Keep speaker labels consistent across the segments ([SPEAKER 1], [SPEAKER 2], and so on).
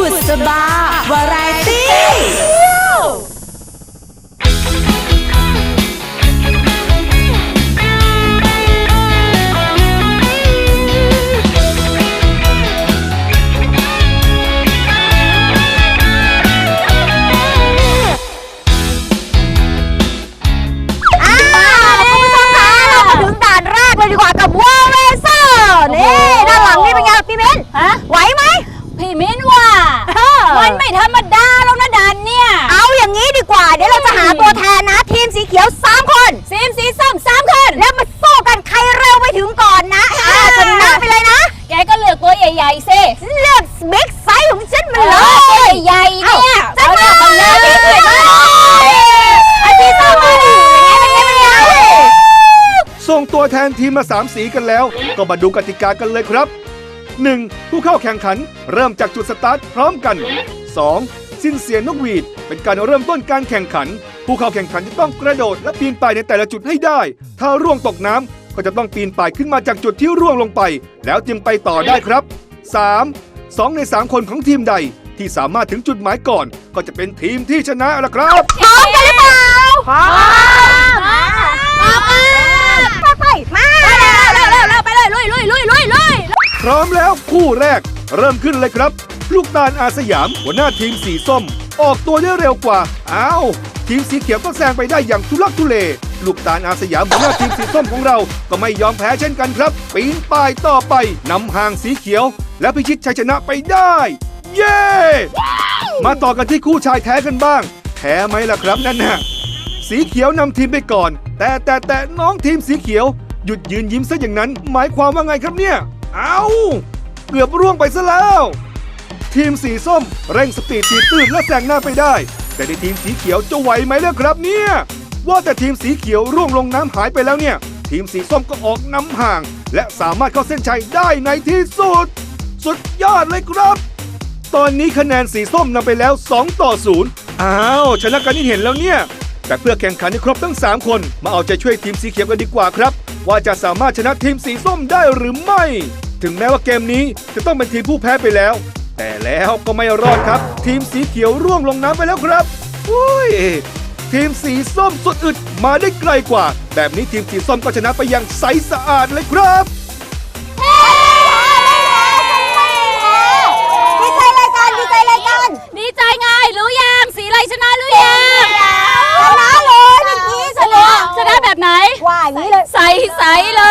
[SPEAKER 1] บุษบาวาไรตี้
[SPEAKER 2] งตัวแทนทีม
[SPEAKER 3] มา
[SPEAKER 4] 3สีกันแล้ว ก็มาดูกติกากันเลยครับ 1. ผู้เข้าแข่งขันเริ่มจากจุดสตาร์ทพร้อมกัน 2. สิ้นเสียงนกหวีด เป็นการเริ่มต้นการแข่งขัน ผู้เข้าแข่งขันจะต้องกระโดดและปีนป่ายในแต่ละจุดให้ได้ ถ้าร่วงตกน้ำก็จะต้องปีนป่ายขึ้นมาจากจุดที่ร่วงลงไป แล้วจึงไปต่อได้ครับ 3. 2 ใน 3 คนของทีมใดที่สามารถถึงจุดหมายก่อน ก็จะเป็นทีมที่ชนะละครับ
[SPEAKER 2] พร้อมกันหรือเปล่าพร้อมพร้อมไปมา
[SPEAKER 3] เร็วเร็วเร็วไปเลยลุยลุยลุยลุยลุย
[SPEAKER 4] พ ร้อมแล้วคู่แรก เริ่มขึ้นเลยครับ ลูกตาลอาสยาม หัวหน้าทีมสีส้ม ออกตัวได้เร็วกว่า อ้าว ทีมสีเขียวก็แซงไปได้อย่างทุลักทุเล ลูกตาลอาสยามหัวหน้าทีมสีส้มของเรา ก็ไม่ยอมแพ้เช่นกันครับ ปีนป่ายต่อไปนำห่างสีเขียว และพิชิตชัยชนะไปได้ เย้ มาต่อกันที่คู่ชายแท้กันบ้างแพ้ไหมล่ะครับนั่นน่ะสีเขียวนำทีมไปก่อน แต่แต่แต่น้องทีมสีเขียว หยุดยืนยิ้มซะอย่างนั้น หมายความว่าไงครับเนี่ย เอาเกือบร่วงไปซะแล้ว ทีมสีส้มเร่งสปีดตีตื้นและแซงหน้าไปได้ แต่ในทีมสีเขียวจะไหวไหมล่ะครับเนี่ย ว่าแต่ทีมสีเขียวร่วงลงน้ำหายไปแล้วเนี่ย ทีมสีส้มก็ออกนำห่าง และสามารถเข้าเส้นชัยได้ในที่สุด สุดยอดเลยครับ ตอนนี้คะแนนสีส้มนำไปแล้ว 2 ต่อ 0 อ้าวชนะกันที่เห็นแล้วเนี่ยแต่เพื่อแข่งขันให้ครบทั้ง 3 คน มาเอาใจช่วยทีมสีเขียวกันดีกว่าครับ ว่าจะสามารถชนะทีมสีส้มได้หรือไม่ ถึงแม้ว่าเกมนี้จะต้องเป็นทีมผู้แพ้ไปแล้ว แต่แล้วก็ไม่รอดครับ ทีมสีเขียวร่วงลงน้ำไปแล้วครับอุ้ยทีมสีส้มสุดอึดมาได้ไกลกว่า แบบนี้ทีมสีส้มก็ชนะไปอย่างใสสะอาดเลยครับ
[SPEAKER 2] ดีใจรายการดีใจรายการ
[SPEAKER 3] ดีใจไงรู้ยังสีอะไรชนะรู้ยัง
[SPEAKER 2] ชนะเลยเมื่อกี้ชนะ
[SPEAKER 3] ชนะแบบไหน
[SPEAKER 2] ว่าอย่างนี้เลย
[SPEAKER 3] ใสใสๆเล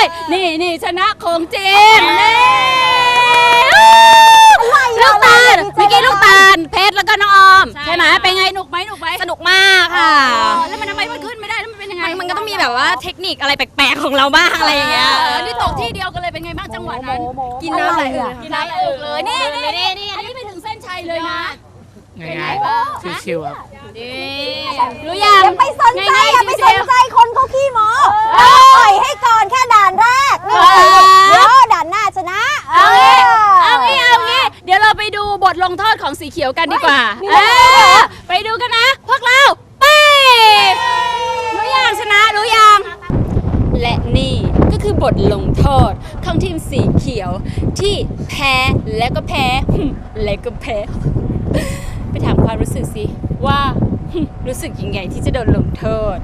[SPEAKER 3] ย นี่นี่ชนะของจริงนี่ลูกตาลเมื่อกี้ลูกตาลเพชรแล้วก็น้องออม ใช่ไหมเป็นไงหนุกไหมหนุกไหม
[SPEAKER 5] สนุกมากค่ะ
[SPEAKER 3] แล้วมันทำไมมันขึ้นไม่ได้แล้วมันเป็นยังไง
[SPEAKER 5] มันมันก็ต้องมีแบบว่าเทคนิคอะไรแปลกๆของเราบ้างอะไรอย่างเงี้ย
[SPEAKER 3] เออนี่ตกที่เดียวกันเลยเป็นไงบ้างจังหวะนั้น
[SPEAKER 5] กินน้ำไหลเอ่ย
[SPEAKER 3] กินน้ำไหลเอิกเลยนี่นี่นี่นี่อันนี้ไปถึงเส้นชัยเลยนะ
[SPEAKER 6] ง่ายๆชิวๆครับ
[SPEAKER 3] รู้ยัง
[SPEAKER 2] อย่าไปสนใจอย่าไปสนใจคนเขาขี้หมอปล่อยให้ก่อนแค่ด่านแรกนี่เดี๋ยวด่านหน้าชนะ
[SPEAKER 3] เอางี้เอางี้เอางี้เดี๋ยวเราไปดูบทลงโทษของสีเขียวกันดีกว่าเออไปดูกันนะ พวกเราไปรู้ยังชนะรู้ยังและนี่ก็คือบทลงโทษของทีมสีเขียวที่แพ้และก็แพ้หึและก็แพ้ ไปถามความรู้สึกสิว่าหึรู้สึกยังไงที่จะโดนลงโทษ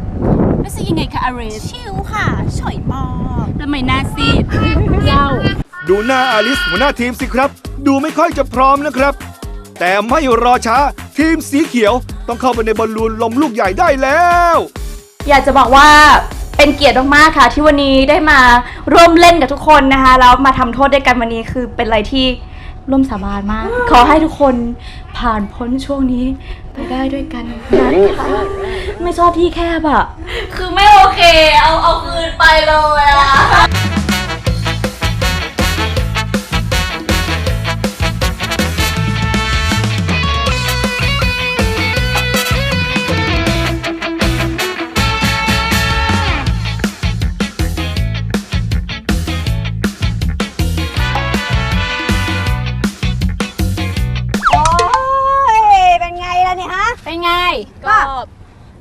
[SPEAKER 3] รู้สึกยังไงคะอาริส
[SPEAKER 5] ชิวค่ะฉ่อยมาก
[SPEAKER 3] ทำไมหน้าซีดเศร้า
[SPEAKER 4] ดูหน้าอาลิสหัวหน้าทีมสิครับ ดูไม่ค่อยจะพร้อมนะครับ แต่ไม่รอช้าทีมสีเขียวต้องเข้าไปในบอลลูนลมลูกใหญ่ได้แล้ว
[SPEAKER 7] อยากจะบอกว่าเป็นเกียรติมากๆค่ะ ที่วันนี้ได้มาร่วมเล่นกับทุกคนนะคะแล้วมาทำโทษด้วยกันวันนี้คือเป็นอะไรที่ ร่วมสาบานมาก ขอให้ทุกคนผ่านพ้นช่วงนี้ไปได้ด้วยกันนะคะไม่ชอบที่แคบอะ คือไม่โอเค เอาเอาคืนไปเลยอะ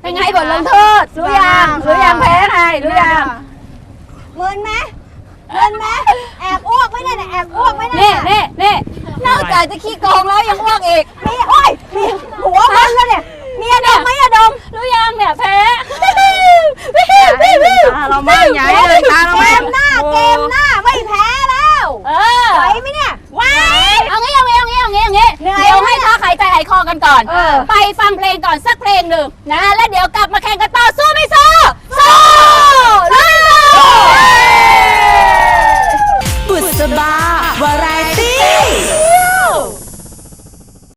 [SPEAKER 2] เป็นไง
[SPEAKER 3] บทลงโทษรู้ยังรู้ยังแพ้ไงรู้ยัง
[SPEAKER 2] เมินไหมเมินไหมแอบอ้วกไหมเนี่ยแอบอ้วกไหมเนี่
[SPEAKER 3] เน่
[SPEAKER 2] ย
[SPEAKER 3] เน่เน่
[SPEAKER 2] นอกจากจะขี้โกงแล้วยังอ้วกอีกมีโอ้ยมีหัวมันแล้วเนี่ยมีอะดมไหมอะดม
[SPEAKER 3] รู้ยังเนี่ยแพ้
[SPEAKER 2] ตาเราไม่ใหญ่เลยตาเราไม่เกมหน้าเกมหน้า
[SPEAKER 3] กันก่อน
[SPEAKER 2] เออ
[SPEAKER 3] ไปฟังเพลงก่อนสักเพลงหนึ่งนะแล้วเดี๋ยวกลับมาแข่งกันต่อสู้ไม่สู้สู้